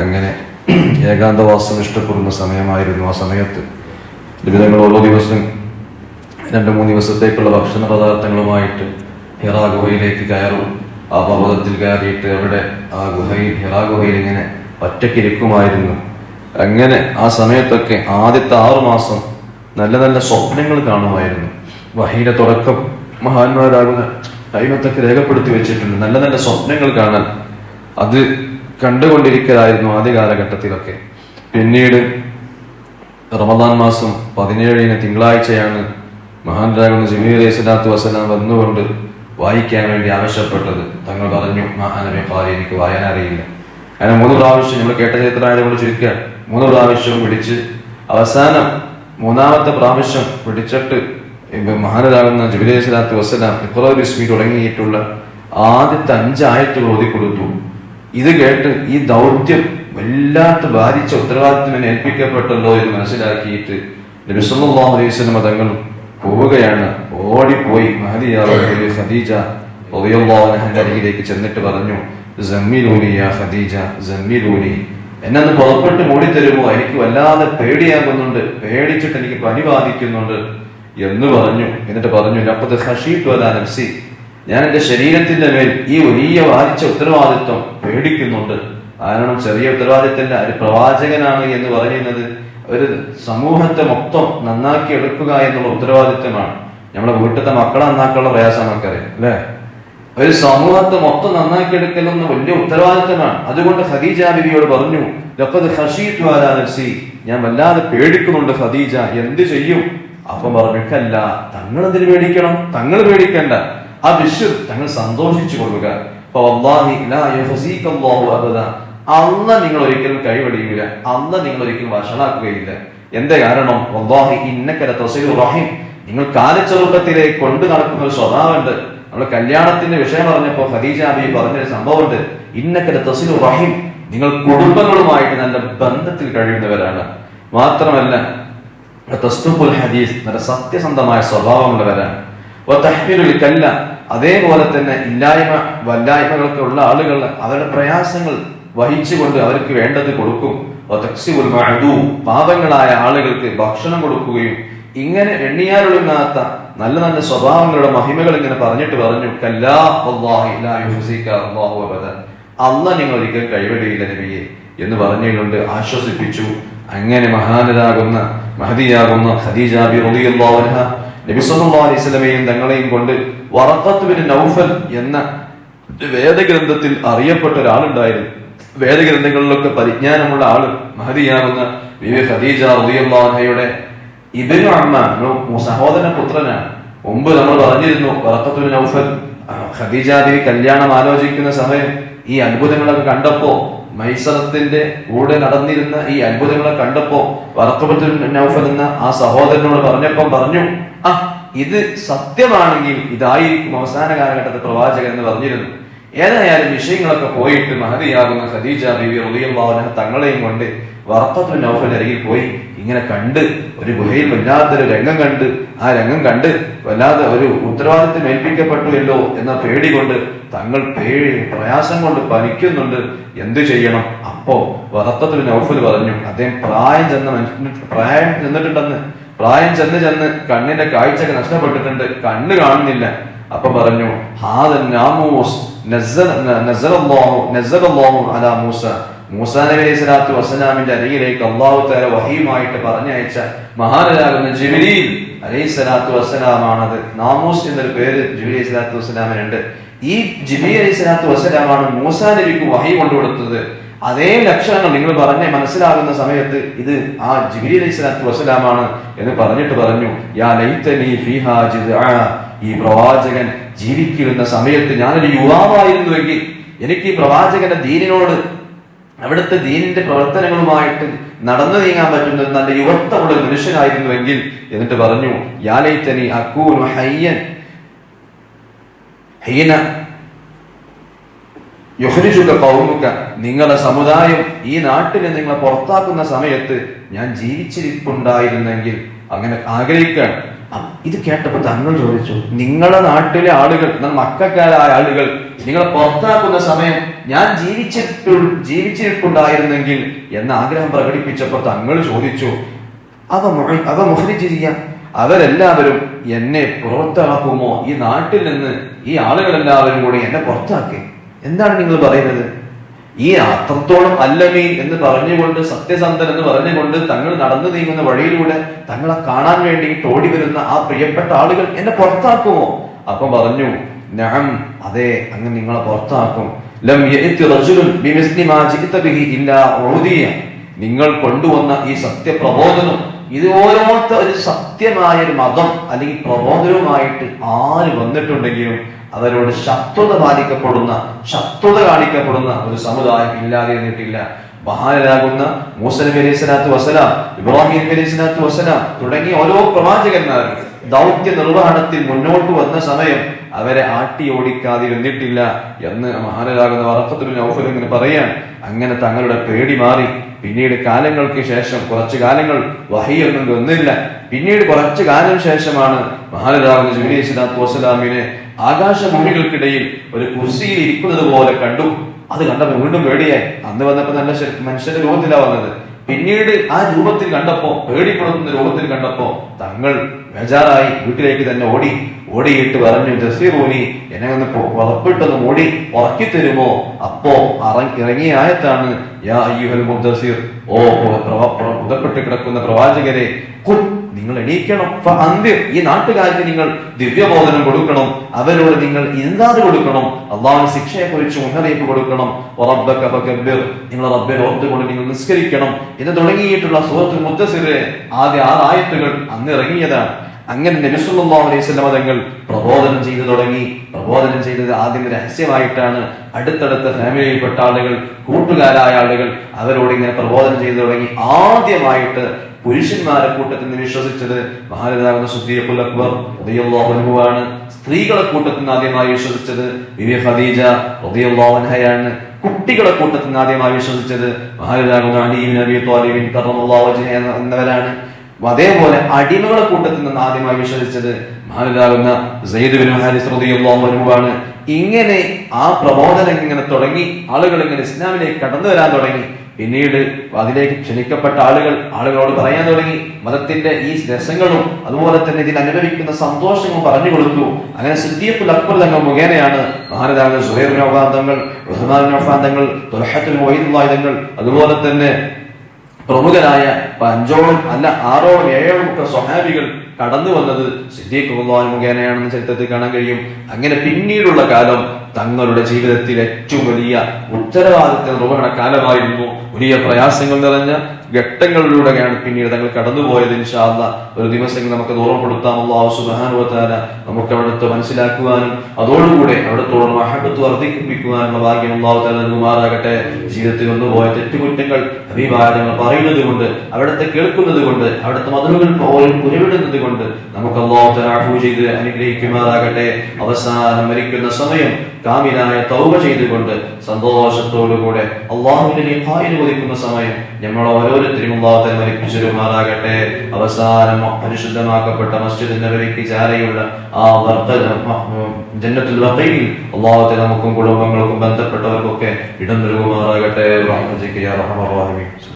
അങ്ങനെ ഏകാന്തവാസം ഇഷ്ടപ്പെടുന്ന സമയമായിരുന്നു ആ സമയത്ത്. ലഭിതങ്ങൾ ഓരോ ദിവസം രണ്ട് മൂന്ന് ദിവസത്തേക്കുള്ള ഭക്ഷണ പദാർത്ഥങ്ങളുമായിട്ട് ഹിറാ ഗുഹയിലേക്ക് കയറും. ആ പർവതത്തിൽ കയറിയിട്ട് അവിടെ ആ ഗുഹയിൽ ഹിറാ ഗുഹയിൽ ഇങ്ങനെ ഒറ്റക്കിരിക്കുമായിരുന്നു അങ്ങനെ ആ സമയത്തൊക്കെ ആദ്യത്തെ ആറു മാസം നല്ല നല്ല സ്വപ്നങ്ങൾ കാണുമായിരുന്നു. വഹീന്റെ തുടക്കം മഹാന്മാരാകുന്ന അയിമത്തൊക്കെ രേഖപ്പെടുത്തി വെച്ചിട്ടുണ്ട്. നല്ല നല്ല സ്വപ്നങ്ങൾ കാണാൻ. അത് കണ്ടുകൊണ്ടിരിക്കലായിരുന്നു ആദ്യ കാലഘട്ടത്തിലൊക്കെ. പിന്നീട് റമദാൻ മാസം പതിനേഴിന് തിങ്കളാഴ്ചയാണ് മഹാനരാകുന്ന ജമീർ അലൈഹി സ്വലാത്തു വസ്സലാം വന്നുകൊണ്ട് വായിക്കാൻ വേണ്ടി ആവശ്യപ്പെട്ടത്. തങ്ങൾ പറഞ്ഞു മഹാനബി ഖാരി എനിക്ക് വായന അറിയില്ല. അങ്ങനെ മൂന്ന് പ്രാവശ്യം നമ്മൾ കേട്ട ചരിത്രമായത് കൊണ്ട് ചുരുക്കുക മൂന്ന് പ്രാവശ്യം പിടിച്ച് അവസാനം മൂന്നാമത്തെ പ്രാവശ്യം പിടിച്ചിട്ട് ഇപ്പൊ മഹാനരാകുന്ന ജുബിലേ അലൈഹി സ്വലാത്തു വസ്സലാം ഇഖ്റ ബിസ്മി തുടങ്ങിയിട്ടുള്ള ആദ്യത്തെ അഞ്ചായത്തുകൾ ഓതി കൊടുത്തു ഇത് കേട്ട് ഈ ദൗത്യം വല്ലാത്ത ബാധിച്ച ഉത്തരവാദിത്വം ഏൽപ്പിക്കപ്പെട്ടല്ലോ എന്ന് മനസ്സിലാക്കിയിട്ട് നബി സല്ലല്ലാഹു അലൈഹി വസല്ലം പോവുകയാണ്. ഓടിപ്പോയി മഹദിയാറുടെ ഖദീജ അരികിലേക്ക് ചെന്നിട്ട് പറഞ്ഞു സമ്മിലൂനി യാ ഖദീജ എന്നെ പുറപ്പെട്ട് മൂടിത്തരുമോ? എനിക്ക് വല്ലാതെ പേടിയാകുന്നുണ്ട്. പേടിച്ചിട്ട് എനിക്ക് പനി ബാധിക്കുന്നുണ്ട്. എന്ന് പറഞ്ഞു. എന്നിട്ട് പറഞ്ഞു അലാ ഞാൻ എന്റെ ശരീരത്തിന്റെ മേൽ ഈ വലിയ വാദിച്ച ഉത്തരവാദിത്വം പേടിക്കുന്നുണ്ട്. കാരണം ചെറിയ ഉത്തരവാദിത്തല്ല ഒരു പ്രവാചകനാണ് എന്ന് പറയുന്നത് ഒരു സമൂഹത്തെ മൊത്തം നന്നാക്കി എടുക്കുക എന്നുള്ള ഉത്തരവാദിത്വമാണ്. നമ്മുടെ വീട്ടിലത്തെ മക്കളെ നന്നാക്കാനുള്ള പ്രയാസം നമുക്കറിയാം അല്ലേ? ഒരു സമൂഹത്തെ മൊത്തം നന്നാക്കി എടുക്കലെന്ന വലിയ ഉത്തരവാദിത്തമാണ് അതുകൊണ്ട് ഖദീജ ബിബിയോട് പറഞ്ഞു ഞാൻ വല്ലാതെ പേടിക്കുന്നുണ്ട് ഖദീജ എന്ത് ചെയ്യും? അപ്പം പറഞ്ഞിട്ടല്ല തങ്ങൾ എന്തിനു പേടിക്കണം? തങ്ങൾ പേടിക്കണ്ട. ആ വിശ്വ തങ്ങൾ സന്തോഷിച്ചു കൊള്ളുക. അന്ന് നിങ്ങൾ ഒരിക്കലും കൈവടിയില്ല. അന്ന് നിങ്ങൾ ഒരിക്കലും വഷളാക്കുകയില്ല. എന്റെ കാരണം? വല്ലാഹി ഇന്നക ലതസിലു റഹിം. നിങ്ങൾ കാലച്ചെറുപ്പത്തിലെ കൊണ്ടു നടക്കുന്ന ഒരു സ്വഭാവമുണ്ട്. നമ്മൾ കല്യാണത്തിന്റെ വിഷയം പറഞ്ഞപ്പോ ഖദീജ പറഞ്ഞ പറഞ്ഞൊരു സംഭവമുണ്ട്. ഇന്നക്കര തസിലു റഹിം. നിങ്ങൾ കുടുംബങ്ങളുമായിട്ട് നല്ല ബന്ധത്തിൽ കഴിയുന്നവരാണ്. മാത്രമല്ല ഹദീസ് നല്ല സത്യസന്ധമായ സ്വഭാവമുള്ളവരാണ്. വതഹ്മിലുൽ കല്ല അതേപോലെ തന്നെ ഇല്ലായ്മ വല്ലായ്മകളൊക്കെ ഉള്ള ആളുകൾ അവരുടെ പ്രയാസങ്ങൾ വഹിച്ചുകൊണ്ട് അവർക്ക് വേണ്ടത് കൊടുക്കും. വതക്സിബുൽ മഅദൂ പാപങ്ങളായ ആളുകൾക്ക് ഭക്ഷണം കൊടുക്കുകയും ഇങ്ങനെ എണ്ണിയാലൊടുങ്ങാത്ത നല്ല നല്ല സ്വഭാവങ്ങളുടെ മഹിമകൾ ഇങ്ങനെ പറഞ്ഞിട്ട് പറഞ്ഞു അല്ല നിങ്ങൾ ഒരിക്കലും കൈവിടുകയില്ല നബിയെ എന്ന് പറഞ്ഞുകൊണ്ട് ആശ്വസിപ്പിച്ചു. അങ്ങനെ മഹാനരാകുന്ന മഹതിയാകുന്ന ഖദീജ നബി അലൈഹി തങ്ങളെയും കൊണ്ട് വറഖത്ത് ബിൻ നൗഫൽ എന്ന വേദഗ്രന്ഥത്തിൽ അറിയപ്പെട്ട ഒരാളുണ്ടായിരുന്നു. വേദഗ്രന്ഥങ്ങളിലൊക്കെ പരിജ്ഞാനമുള്ള ആൾ മഹതിയാകുന്ന ബിബി ഖദീജ റളിയല്ലാഹു ഇബിനു ഇബ്നു അമ്മാൻ ഒരു സഹോദര പുത്രനാണ്. മുമ്പ് നമ്മൾ പറഞ്ഞിരുന്നു വറക്കത്തുവിന് നൗഫൽ ഖദീജ കല്യാണം ആലോചിക്കുന്ന സമയം ഈ അത്ഭുതങ്ങളൊക്കെ കണ്ടപ്പോ മൈസറത്തിന്റെ കൂടെ നടന്നിരുന്ന ഈ അത്ഭുതങ്ങളെ കണ്ടപ്പോ വറക്കബത്തുൽ നൗഫൽ എന്ന ആ സഹോദരനോട് പറഞ്ഞപ്പം പറഞ്ഞു ആ ഇത് സത്യമാണെങ്കിൽ ഇതായിരിക്കും അവസാന കാലഘട്ടത്തിൽ പ്രവാചകൻ എന്ന് പറഞ്ഞിരുന്നു. ഏതായാലും വിഷയങ്ങളൊക്കെ പോയിട്ട് മഹതിയാകുന്ന ഖദീജ ബിബി റളിയല്ലാഹു തങ്ങളെയും കൊണ്ട് വറക്കത്തുൽ നൗഫൽ അരികിൽ പോയി ഇങ്ങനെ കണ്ട് ഒരു ഗുഹയിൽ വല്ലാത്തൊരു രംഗം കണ്ട് ആ രംഗം കണ്ട് വല്ലാതെ ഒരു ഉത്തരവാദിത്വം ഏൽപ്പിക്കപ്പെട്ടുവല്ലോ എന്ന പേടി കൊണ്ട് തങ്ങൾ പേടി പ്രയാസം കൊണ്ട് പനിക്കുന്നുണ്ട് എന്തു ചെയ്യണം? അപ്പോ വറക്കത്തുൽ നൗഫൽ പറഞ്ഞു അദ്ദേഹം പ്രായം ചെന്ന പ്രായം ചെന്നിട്ടുണ്ടെന്ന് പ്രായം ചെന്ന് ചെന്ന് കണ്ണിന്റെ കാഴ്ചയൊക്കെ നഷ്ടപ്പെട്ടിട്ടുണ്ട് കണ്ണ് കാണുന്നില്ല. അപ്പൊ പറഞ്ഞു ഹാദൻ നാമൂസ് അലാ മൂസ. മൂസ നബി അലൈഹി സ്വലാത്തു വസ്സലാമിന്റെ അരികിലേക്ക് അള്ളാഹു തആല വഹീമായിട്ട് പറഞ്ഞയച്ച മഹാനരാകുന്ന ജിബ്രീൽ അലൈഹി സ്വലാത്തു വസ്സലാമാണത്. നാമൂസ് എന്നൊരു പേര് ജിബ്രീൽ അലൈഹി സ്വലാത്തു ഈ ജിബ്രീൽ അലൈഹി സ്വലാത്തു വസ്സലാമാണ് മൂസ നബിക്ക് വഹി കൊണ്ടുകൊടുത്തത് അതേ ലക്ഷണങ്ങൾ നിങ്ങൾ പറഞ്ഞ മനസ്സിലാകുന്ന സമയത്ത് ഇത് ആ ജിബ്രീൽ അലൈഹി സ്വലാത്തു വസ്സലാമാണ് എന്ന് പറഞ്ഞിട്ട് പറഞ്ഞു യാ ലൈതനി ഫീഹാ ജിദ്ആ. ഈ പ്രവാചകൻ ജീവിക്കുന്ന സമയത്ത് ഞാനൊരു യുവാവായിരുന്നുവെങ്കിൽ എനിക്ക് ഈ പ്രവാചകന്റെ ദീനിനോട് അവിടുത്തെ ദീനിന്റെ പ്രവർത്തനങ്ങളുമായിട്ട് നടന്നു നീങ്ങാൻ പറ്റുന്ന നല്ല യുവത്വമുള്ള മനുഷ്യനായിരുന്നുവെങ്കിൽ എന്നിട്ട് പറഞ്ഞു യാലൈത്തനി അക്കൂനു ഹയ്യൻ ഹീന യുഹരിജുക കൗമുക. നിങ്ങളുടെ സമുദായം ഈ നാട്ടിൽ നിങ്ങളെ പുറത്താക്കുന്ന സമയത്ത് ഞാൻ ജീവിച്ചിരിപ്പുണ്ടായിരുന്നെങ്കിൽ അങ്ങനെ ആഗ്രഹിക്കാൻ അ- ഇത് കേട്ടപ്പോൾ തങ്ങൾ ചോദിച്ചു നിങ്ങളുടെ നാട്ടിലെ ആളുകൾ മക്കാരായ ആളുകൾ നിങ്ങളെ പുറത്താക്കുന്ന സമയം ഞാൻ ജീവിച്ചിട്ടു ജീവിച്ചിട്ടുണ്ടായിരുന്നെങ്കിൽ എന്ന ആഗ്രഹം പ്രകടിപ്പിച്ചപ്പോൾ തങ്ങൾ ചോദിച്ചു അവ അവ മുഹരിച്ചിരിക്കാം അവരെല്ലാവരും എന്നെ പുറത്താക്കുമോ? ഈ നാട്ടിൽ നിന്ന് ഈ ആളുകളെല്ലാവരും കൂടി എന്നെ പുറത്താക്കി. എന്താണ് നിങ്ങൾ പറയുന്നത്? ഈ അത്രത്തോളം അല്ലമീൻ എന്ന് പറഞ്ഞുകൊണ്ട് സത്യസന്ധൻ എന്ന് പറഞ്ഞുകൊണ്ട് തങ്ങൾ നടന്നു നീങ്ങുന്ന വഴിയിലൂടെ തങ്ങളെ കാണാൻ വേണ്ടി ഓടി വരുന്ന ആ പ്രിയപ്പെട്ട ആളുകൾ എന്നെ പുറത്താക്കുമോ? അപ്പൊ പറഞ്ഞു ഞാൻ അതെ അങ്ങ് നിങ്ങളെ പുറത്താക്കും. നിങ്ങൾ കൊണ്ടുവന്ന ഈ സത്യപ്രബോധനം ഒരു സത്യമായ ഒരു മതം അല്ലെങ്കിൽ പ്രബോധനവുമായിട്ട് ആര് വന്നിട്ടുണ്ടെങ്കിലും അവരോട് ശത്രുത പാലിക്കപ്പെടുന്ന ശത്രുത കാണിക്കപ്പെടുന്ന ഒരു സമുദായം ഇല്ലാതെ എന്നിട്ടില്ല മഹാനരാകുന്ന മൂസ നബി അലൈഹി ഇബ്രാഹിം നബി വസ്സലാം തുടങ്ങിയ ഓരോ പ്രവാചകന്മാർ ദൗത്യ നിർവഹണത്തിൽ മുന്നോട്ട് വന്ന സമയം അവരെ ആട്ടി ഓടിക്കാതിരുന്നിട്ടില്ല എന്ന് മഹാനരാകുന്ന വറക്കത്തുൽ നൗഫൽ ഇങ്ങനെ പറയാൻ. അങ്ങനെ തങ്ങളുടെ പേടി മാറി. പിന്നീട് കാലങ്ങൾക്ക് ശേഷം കുറച്ചു കാലങ്ങൾ വഹിയൊന്നും വന്നില്ല പിന്നീട് കുറച്ചു കാലം ശേഷമാണ് മഹാനരാകുന്ന ജുബിലി സ്വലാത്തു വസ്സലാമിനെ ആകാശഭൂമികൾക്കിടയിൽ ഒരു കുർസിയിൽ ഇരിക്കുന്നത് പോലെ കണ്ടു. അത് കണ്ടപ്പോൾ വീണ്ടും പേടിയായി. അന്ന് വന്നപ്പോൾ നല്ല മനുഷ്യന്റെ രൂപത്തിലാ വന്നത്. പിന്നീട് ആ രൂപത്തിൽ കണ്ടപ്പോ പേടിപ്പെടുത്തുന്ന രൂപത്തിൽ കണ്ടപ്പോ തങ്ങൾ ബേജാറായി വീട്ടിലേക്ക് തന്നെ ഓടി ഓടിയിട്ട് പറഞ്ഞു ജസീറൂനി എന്നെ ഒന്ന് പുറപ്പെട്ടൊന്ന് ഓടി ഉറക്കി തരുമോ? അപ്പോ ഇറങ്ങിയായത്താണ് യാ അയ്യുഹൽ മുദ്ദസീർ. ഓ പ്രവാ കിടക്കുന്ന പ്രവാചകരെ നിങ്ങൾ എണീക്കണം. ഈ നാട്ടുകാർക്ക് നിങ്ങൾ ദിവ്യബോധനം കൊടുക്കണം. അവരോട് നിങ്ങൾ ഇന്താത് കൊടുക്കണം. അള്ളാഹു ശിക്ഷയെ കുറിച്ച് മുന്നറിയിപ്പ് കൊടുക്കണം. നിങ്ങൾ റബ്ബെ ഓർത്തുകൊണ്ട് നിങ്ങൾ നിസ്കരിക്കണം. എന്ന് തുടങ്ങിയിട്ടുള്ള സുഹൃത്ത് മുത്തസിറെ ആദ്യ ആറായത്തുകൾ അന്ന് ഇറങ്ങിയതാണ്. അങ്ങനെ അലൈഹി സ്വലമ തങ്ങൾ പ്രബോധനം ചെയ്തു തുടങ്ങി. പ്രബോധനം ചെയ്തത് ആദ്യം രഹസ്യമായിട്ടാണ്. അടുത്തടുത്ത ഫാമിലിയിൽപ്പെട്ട ആളുകൾ കൂട്ടുകാരായ ആളുകൾ അവരോട് ഇങ്ങനെ പ്രബോധനം ചെയ്തു തുടങ്ങി. ആദ്യമായിട്ട് പുരുഷന്മാരെ കൂട്ടത്തിൽ നിന്ന് വിശ്വസിച്ചത് മഹാനതാകുന്ന സുദ്ദീഖുൽ അക്ബർ അൻഹുവാണ്. സ്ത്രീകളെ കൂട്ടത്തിൽ നിന്ന് ആദ്യമായി വിശ്വസിച്ചത് ബിബി ഖദീജ റളിയല്ലാഹു അൻഹയാണ്. കുട്ടികളെ കൂട്ടത്തിൽ നിന്ന് ആദ്യമായി വിശ്വസിച്ചത് കറമല്ലാഹു എന്നവരാണ്. അതേപോലെ അടിമകളെ കൂട്ടത്തിൽ നിന്ന് ആദ്യമായി വിശ്വസിച്ചത് മഹാരാജാവുന്ന സയ്യിദ് ബിൻ ഹാരിസ് അൻഹുവാണ്. ഇങ്ങനെ ആ പ്രബോധനം ഇങ്ങനെ തുടങ്ങി ആളുകൾ ഇങ്ങനെ ഇസ്ലാമിലേക്ക് കടന്നു വരാൻ തുടങ്ങി. പിന്നീട് അതിലേക്ക് ക്ഷണിക്കപ്പെട്ട ആളുകൾ ആളുകളോട് പറയാൻ തുടങ്ങി. മതത്തിന്റെ ഈ രസങ്ങളും അതുപോലെ തന്നെ ഇതിൽ അനുഭവിക്കുന്ന സന്തോഷങ്ങളും പറഞ്ഞു കൊടുത്തു. അങ്ങനെ സിദ്ധിയപ്പുൽ അക്ബർ തങ്ങൾ മുഖേനയാണ് മഹാനതാകുന്ന സുഹൈർ ബിൻ അഫ്ഫാൻ തങ്ങൾ ഉസ്മാൻ ബിൻ അഫ്ഫാൻ തങ്ങൾ തങ്ങൾ അതുപോലെ തന്നെ പ്രമുഖരായ അഞ്ചോളം അല്ല ആറോളം ഏഴോളം ഒക്കെ സ്വഹാബികൾ കടന്നു വന്നത് സിദ്ദീഖ് മുഖേനയാണെന്ന് ചരിത്രത്തിൽ കാണാൻ കഴിയും. അങ്ങനെ പിന്നീടുള്ള കാലം തങ്ങളുടെ ജീവിതത്തിൽ ഏറ്റവും വലിയ ഉത്തരവാദിത്ത നിർവഹണ കാലമായിരുന്നു. വലിയ പ്രയാസങ്ങൾ നിറഞ്ഞ ഘട്ടങ്ങളിലൂടെയാണ് പിന്നീട് തങ്ങൾ കടന്നുപോയത് ഇൻഷാല്ല ഒരു ദിവസം നമുക്ക് ഓർമ്മപ്പെടുത്താം. അള്ളാഹു തആല നമുക്ക് അവിടുത്തെ മനസ്സിലാക്കുവാനും അതോടുകൂടെ അവിടുത്തോളം മഹബത്ത് വർദ്ധിപ്പിക്കുവാനുള്ള ഭാഗ്യം അള്ളാഹു നൽകുമാറാകട്ടെ. ജീവിതത്തിൽ വന്നുപോയ തെറ്റുകുറ്റങ്ങൾ അഭിഭാരങ്ങൾ പറയുന്നത് കൊണ്ട് അവിടുത്തെ കേൾക്കുന്നത് കൊണ്ട് അവിടുത്തെ മധുരകൾ പോലും പുരവിടുന്നത് കൊണ്ട് നമുക്ക് അള്ളാഹു അഫൂ ചെയ്ത് അനുഗ്രഹിക്കുമാറാകട്ടെ. അവസാനം മരിക്കുന്ന സമയം കാമിലായ തൗബ ചെയ്തുകൊണ്ട് സന്തോഷത്തോടുകൂടെ അള്ളാഹുവിന്റെ ലിഖായിൽ കൊതിക്കുന്ന സമയം നമ്മൾ ഓരോരുത്തരും അള്ളാഹത്തെ മരിപ്പിച്ചൊരുമാറാകട്ടെ. അവസാനം പരിശുദ്ധമാക്കപ്പെട്ട മസ്ജിദ് നബവിക്ക് ചാരയുള്ള ആ വർദ്ധ ജന്നത്തുൽ വർദ്ധയിൽ അള്ളാഹത്തെ നമുക്കും കുടുംബങ്ങൾക്കും ബന്ധപ്പെട്ടവർക്കൊക്കെ ഇടം നൽകുമാറാകട്ടെ.